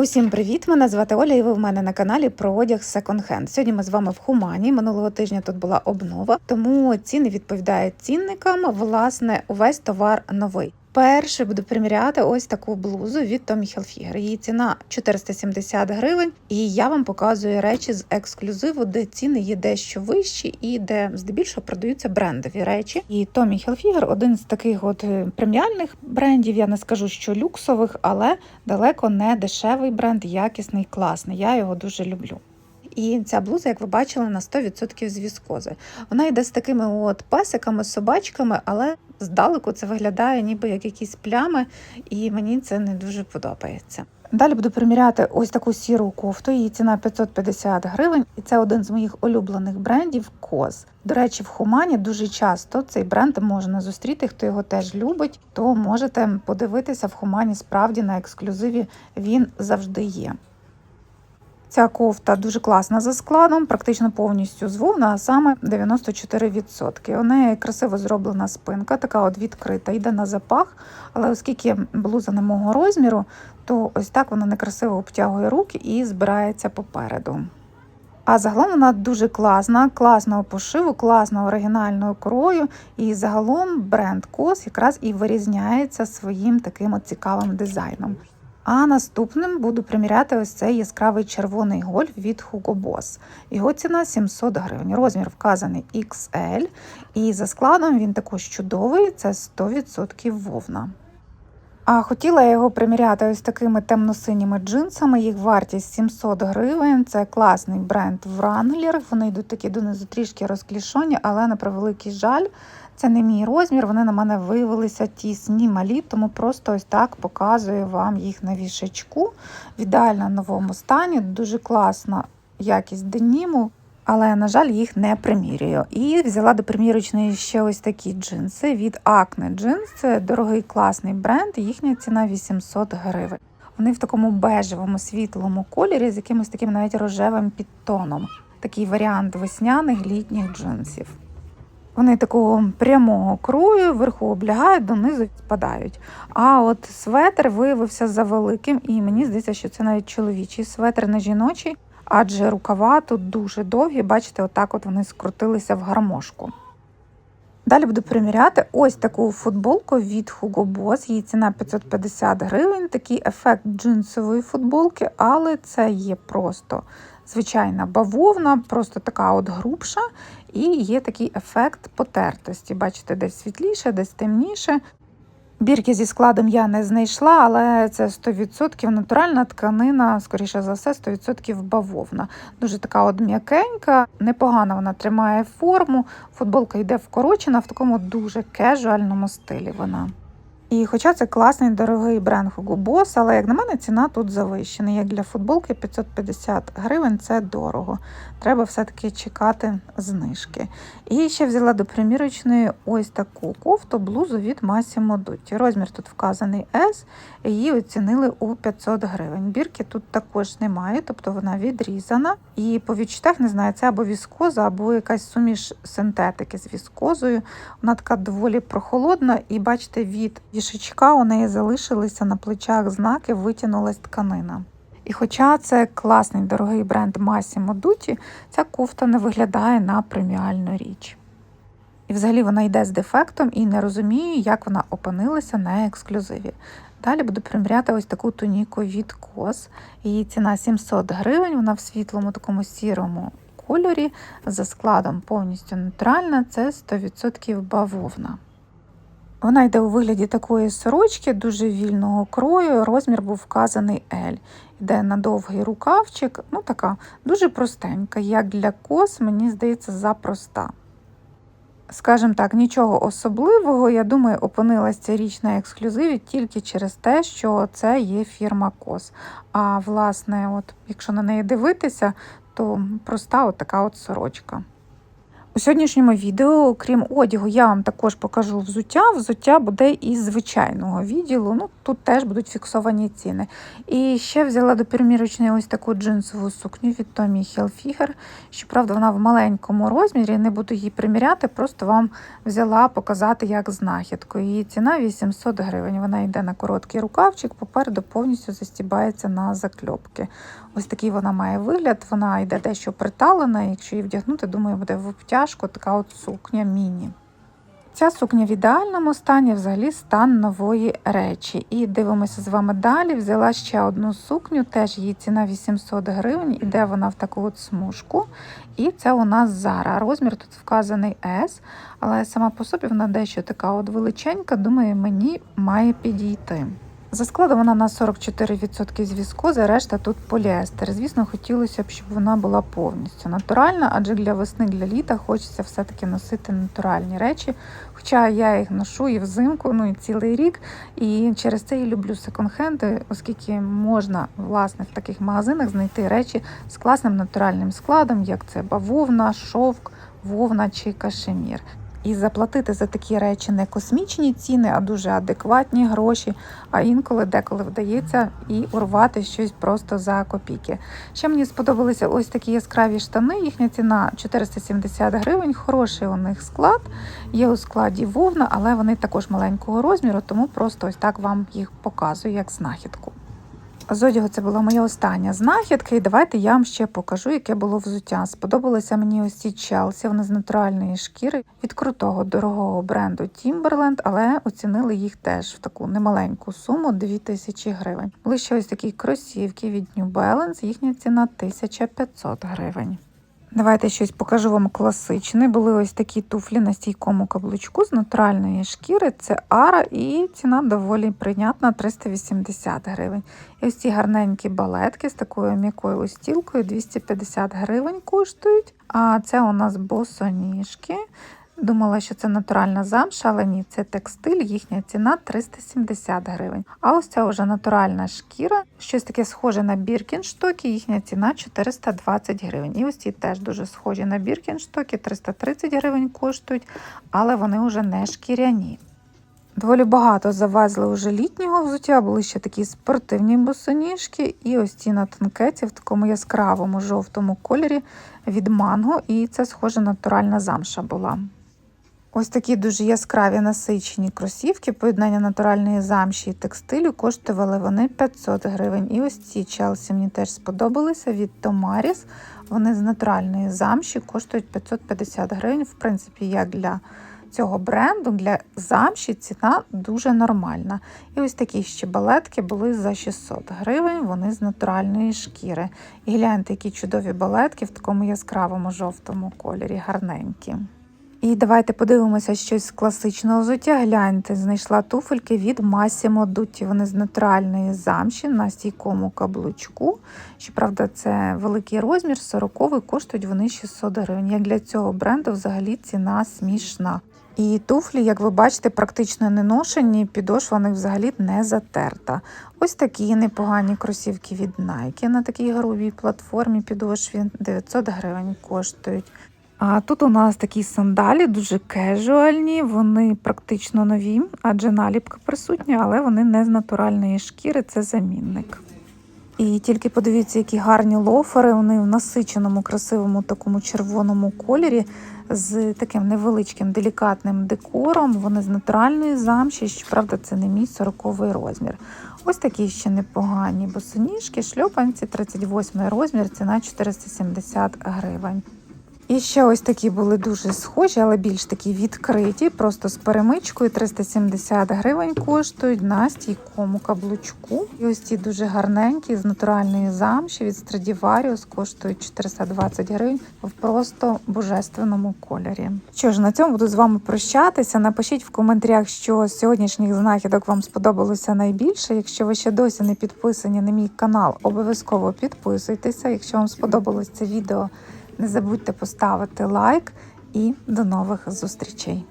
Усім привіт! Мене звати Оля, і ви в мене на каналі про одяг Hand. Сьогодні ми з вами в Хумані. Минулого тижня тут була обнова, тому ціни відповідають цінникам. Власне, увесь товар новий. Перше буду приміряти ось таку блузу від Tommy Hilfiger. Її ціна 470 гривень, і я вам показую речі з ексклюзиву, де ціни є дещо вищі і де здебільшого продаються брендові речі. І Tommy Hilfiger – один з таких от е, преміальних брендів. Я не скажу, що люксових, але далеко не дешевий бренд, якісний, класний. Я його дуже люблю. І ця блуза, як ви бачили, на 100% з віскози. Вона йде з такими от песиками, собачками, але здалеку це виглядає ніби як якісь плями, і мені це не дуже подобається. Далі буду приміряти ось таку сіру кофту. Її ціна 550 гривень, і це один з моїх улюблених брендів Коз. До речі, в Хумані дуже часто цей бренд можна зустріти. Хто його теж любить, то можете подивитися в Хумані. Справді на ексклюзиві він завжди є. Ця кофта дуже класна за складом, практично повністю з вовна, а саме 94%. У неї красиво зроблена спинка, така от відкрита, йде на запах. Але оскільки блуза не мого розміру, то ось так вона некрасиво обтягує руки і збирається попереду. А загалом вона дуже класна, класного пошиву, класного оригінального крою. І загалом бренд Кос якраз і вирізняється своїм таким от цікавим дизайном. А наступним буду приміряти ось цей яскравий червоний гольф від Hugo Boss. Його ціна 700 гривень. Розмір вказаний XL. І за складом він також чудовий, це 100% вовна. А хотіла я його приміряти ось такими темно-синіми джинсами. Їх вартість 700 гривень. Це класний бренд Wrangler. Вони йдуть такі донизу трішки розклішоні, але на превеликий жаль. Це не мій розмір, вони на мене виявилися тісні, малі, тому просто ось так показую вам їх на вішечку. В ідеально новому стані, дуже класна якість деніму, але, на жаль, їх не примірюю. І взяла до примірочної ще ось такі джинси від Acne Jeans. Це дорогий класний бренд, їхня ціна 800 гривень. Вони в такому бежевому світлому кольорі з якимось таким навіть рожевим підтоном. Такий варіант весняних літніх джинсів. Вони такого прямого крою, вверху облягають, донизу спадають. А от светр виявився завеликим, і мені здається, що це навіть чоловічий светр, не жіночий, адже рукава тут дуже довгі, бачите, отак от вони скрутилися в гармошку. Далі буду приміряти ось таку футболку від Hugo Boss. Її ціна 550 гривень. Такий ефект джинсової футболки, але це є просто звичайна бавовна, просто така от грубша, і є такий ефект потертості. Бачите, десь світліше, десь темніше. Бірки зі складом я не знайшла, але це 100% натуральна тканина, скоріше за все, 100% бавовна. Дуже така от м'якенька, непогано вона тримає форму. Футболка йде вкорочена в такому дуже кежуальному стилі вона. І хоча це класний дорогий бренд Hugo Boss, але, як на мене, ціна тут завищена. Як для футболки 550 гривень це дорого. Треба все-таки чекати знижки. І ще взяла до примірочної ось таку кофту блузу від Massimo Dutti. Розмір тут вказаний S, її оцінили у 500 гривень. Бірки тут також немає, тобто вона відрізана. І по відчуттях не знаю, це або віскоза, або якась суміш синтетики з віскозою. Вона така доволі прохолодна, і бачите, від вішечка у неї залишилися на плечах знаки, витягнулась тканина. І хоча це класний дорогий бренд Massimo Dutti, ця кофта не виглядає на преміальну річ. І взагалі вона йде з дефектом і не розумію, як вона опинилася на ексклюзиві. Далі буду приміряти ось таку туніку від Кос. Її ціна 700 гривень, вона в світлому такому сірому кольорі, за складом повністю нейтральна, це 100% бавовна. Вона йде у вигляді такої сорочки, дуже вільного крою. Розмір був вказаний L. Йде на довгий рукавчик, ну така дуже простенька. Як для кос, мені здається, запроста. Скажімо так, нічого особливого, я думаю, опинилася ця річ на ексклюзиві тільки через те, що це є фірма Кос. А власне, от, якщо на неї дивитися, то проста от така от сорочка. У сьогоднішньому відео, окрім одягу, я вам також покажу взуття. Взуття буде із звичайного відділу. Ну, тут теж будуть фіксовані ціни. І ще взяла до примірочної ось таку джинсову сукню від Tommy Hilfiger. Щоправда, вона в маленькому розмірі, не буду її приміряти, просто вам взяла показати як знахідку. Її ціна 800 гривень. Вона йде на короткий рукавчик, попереду повністю застібається на закльопки. Ось такий вона має вигляд. Вона йде дещо приталена. Якщо її вдягнути, думаю, буде в обтяжку така от сукня міні. Ця сукня в ідеальному стані, взагалі стан нової речі. І дивимося з вами далі. Взяла ще одну сукню, теж її ціна 800 гривень, іде вона в таку от смужку. І це у нас Зара. Розмір тут вказаний S, але сама по собі вона дещо така от величенька, думаю, мені має підійти. За складом вона на 44% з віскози, решта тут поліестер. Звісно, хотілося б, щоб вона була повністю натуральна, адже для весни, для літа хочеться все-таки носити натуральні речі. Хоча я їх ношу і взимку, ну і цілий рік. І через це і люблю секонд-хенди, оскільки можна власне в таких магазинах знайти речі з класним натуральним складом, як це бавовна, шовк, вовна чи кашемір. І заплатити за такі речі не космічні ціни, а дуже адекватні гроші. А інколи деколи вдається і урвати щось просто за копійки. Ще мені сподобалися ось такі яскраві штани. Їхня ціна 470 гривень. Хороший у них склад. Є у складі вовна, але вони також маленького розміру, тому просто ось так вам їх показую як знахідку. З одягу це була моя остання знахідка, і давайте я вам ще покажу, яке було взуття. Сподобалися мені ось ці Челсі, вони з натуральної шкіри від крутого дорогого бренду Timberland, але оцінили їх теж в таку немаленьку суму 2000 гривень. Були ще ось такі кросівки від New Balance, їхня ціна 1500 гривень. Давайте щось покажу вам класичне. Були ось такі туфлі на стійкому каблучку з натуральної шкіри. Це ара, і ціна доволі прийнятна 380 гривень. І ось ці гарненькі балетки з такою м'якою устілкою 250 гривень коштують. А це у нас босоніжки. Думала, що це натуральна замша, але ні, це текстиль, їхня ціна 370 гривень. А ось ця вже натуральна шкіра, щось таке схоже на біркінштоки, їхня ціна 420 гривень. І ось ці теж дуже схожі на біркінштоки, 330 гривень коштують, але вони вже не шкіряні. Доволі багато завезли уже літнього взуття, були ще такі спортивні босоніжки, і ось ці на тонкеті в такому яскравому жовтому кольорі від манго, і це схоже натуральна замша була. Ось такі дуже яскраві насичені кросівки, поєднання натуральної замші і текстилю коштували вони 500 гривень. І ось ці челсі мені теж сподобалися від Томаріс. Вони з натуральної замші коштують 550 гривень. В принципі, як для цього бренду, для замші ціна дуже нормальна. І ось такі ще балетки були за 600 гривень, вони з натуральної шкіри. І гляньте, які чудові балетки в такому яскравому жовтому кольорі, гарненькі. І давайте подивимося щось з класичного взуття. Гляньте, знайшла туфельки від Massimo Dutti. Вони з натуральної замші на стійкому каблучку. Щоправда, це великий розмір, 40 коштують вони 600 гривень. Як для цього бренду взагалі ціна смішна. І туфлі, як ви бачите, практично не ношені, підошва них взагалі не затерта. Ось такі непогані кросівки від Nike на такій грубій платформі підошві 900 гривень коштують. А тут у нас такі сандалі, дуже кежуальні, вони практично нові, адже наліпка присутня, але вони не з натуральної шкіри, це замінник. І тільки подивіться, які гарні лофери, вони в насиченому, красивому такому червоному кольорі з таким невеличким делікатним декором. Вони з натуральної замші, щоправда, це не мій 40 розмір. Ось такі ще непогані босоніжки, шльопанці, 38 розмір, ціна 470 гривень. І ще ось такі були дуже схожі, але більш такі відкриті, просто з перемичкою 370 гривень коштують на стійкому каблучку. І ось ці дуже гарненькі з натуральної замші від Stradivarius коштують 420 гривень в просто божественному кольорі. Що ж, на цьому буду з вами прощатися. Напишіть в коментарях, що з сьогоднішніх знахідок вам сподобалося найбільше. Якщо ви ще досі не підписані на мій канал, обов'язково підписуйтеся. Якщо вам сподобалось це відео. Не забудьте поставити лайк і до нових зустрічей!